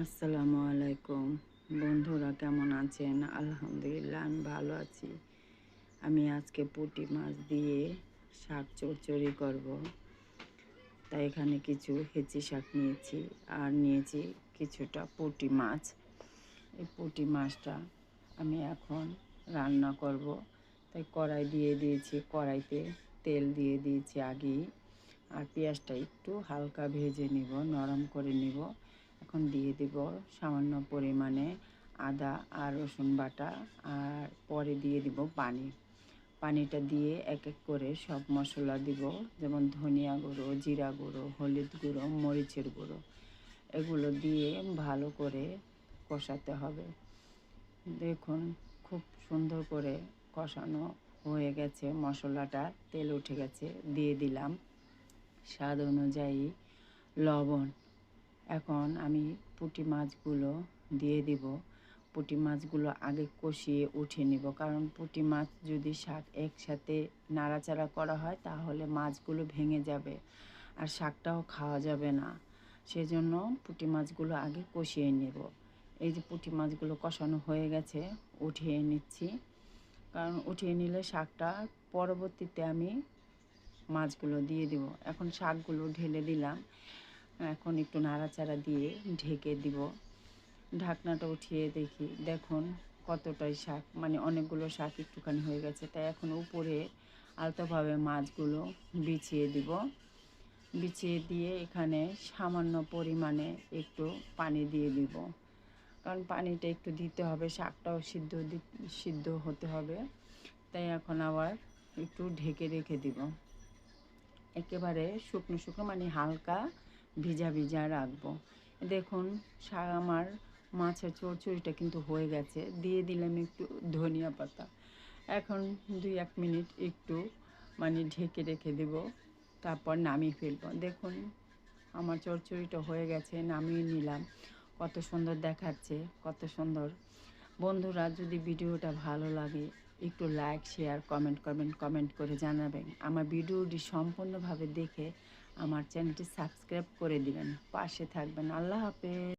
আসসালামু আলাইকুম। বন্ধুরা কেমন আছেন? আলহামদুলিল্লাহ, আমি ভালো আছি। আমি আজকে পুঁটি মাছ দিয়ে শাক চচ্চড়ি করব। তাই এখানে কিছু হেঁচি শাক নিয়েছি আর নিয়েছি কিছুটা পুঁটি মাছ। এই পুঁটি মাছটা আমি এখন রান্না করব। তাই কড়াই দিয়ে দিয়েছি, কড়াইতে তেল দিয়ে দিয়েছি আগেই। আর পেঁয়াজটা একটু হালকা ভেজে নিব, নরম করে নিব। এখন দিয়ে দেব সামান্য পরিমাণে আদা আর রসুন বাটা আর পরে দিয়ে দিব পানি। পানিটা দিয়ে এক এক করে সব মশলা দিব, যেমন ধনিয়া গুঁড়ো, জিরা গুঁড়ো, হলুদ গুঁড়ো, মরিচের গুঁড়ো। এগুলো দিয়ে ভালো করে কষাতে হবে। দেখুন, খুব সুন্দর করে কষানো হয়ে গেছে, মশলাটা তেল উঠে গেছে, দিয়ে দিলাম। স্বাদ অনুযায়ী লবণ। এখন আমি পুঁটি মাছগুলো দিয়ে দিব। পুঁটি মাছগুলো আগে কষিয়ে উঠে নিব। কারণ পুঁটি মাছ যদি শাক একসাথে নাড়াচাড়া করা হয়, তাহলে মাছগুলো ভেঙে যাবে আর শাকটাও খাওয়া যাবে না। সেজন্য পুঁটি মাছগুলো আগে কষিয়ে নেব। এই যে পুঁটি মাছগুলো কষানো হয়ে গেছে, উঠিয়ে নিচ্ছি। কারণ উঠিয়ে নিলে শাকটা পরবর্তীতে আমি মাছগুলো দিয়ে দিব। এখন শাকগুলো ঢেলে দিলাম। এখন একটু নাড়াচাড়া দিয়ে ঢেকে দিব। ঢাকনাটা উঠিয়ে দেখি, দেখুন কতটাই শাক মানে অনেকগুলো শাক একটুখানি হয়ে গেছে। তাই এখন উপরে আলতোভাবে মাছগুলো বিছিয়ে দিব। বিছিয়ে দিয়ে এখানে সামান্য পরিমাণে একটু পানি দিয়ে দিব। কারণ পানিটা একটু দিতে হবে, শাকটাও সিদ্ধ সিদ্ধ হতে হবে। তাই এখন আবার একটু ঢেকে রেখে দিব। একেবারে শুকনো শুকনো মানে হালকা ভিজা ভিজা রাখব। দেখুন আমার মাছের চড়চড়িটা কিন্তু হয়ে গেছে। দিয়ে দিলাম একটু ধনিয়া পাতা। এখন দুই এক মিনিট একটু মানে ঢেকে রেখে দেব। তারপর নামিয়ে ফেলব। দেখুন, আমার চড়চড়িটা হয়ে গেছে, নামিয়ে নিলাম। কত সুন্দর দেখাচ্ছে, কত সুন্দর। বন্ধুরা, যদি ভিডিওটা ভালো লাগে একটু like share comment comment comment করে জানাবেন। আমার ভিডিওটি সম্পূর্ণভাবে দেখে আমার চ্যানেলটি সাবস্ক্রাইব করে দিবেন। পাশে থাকবেন। আল্লাহ হাফেজ।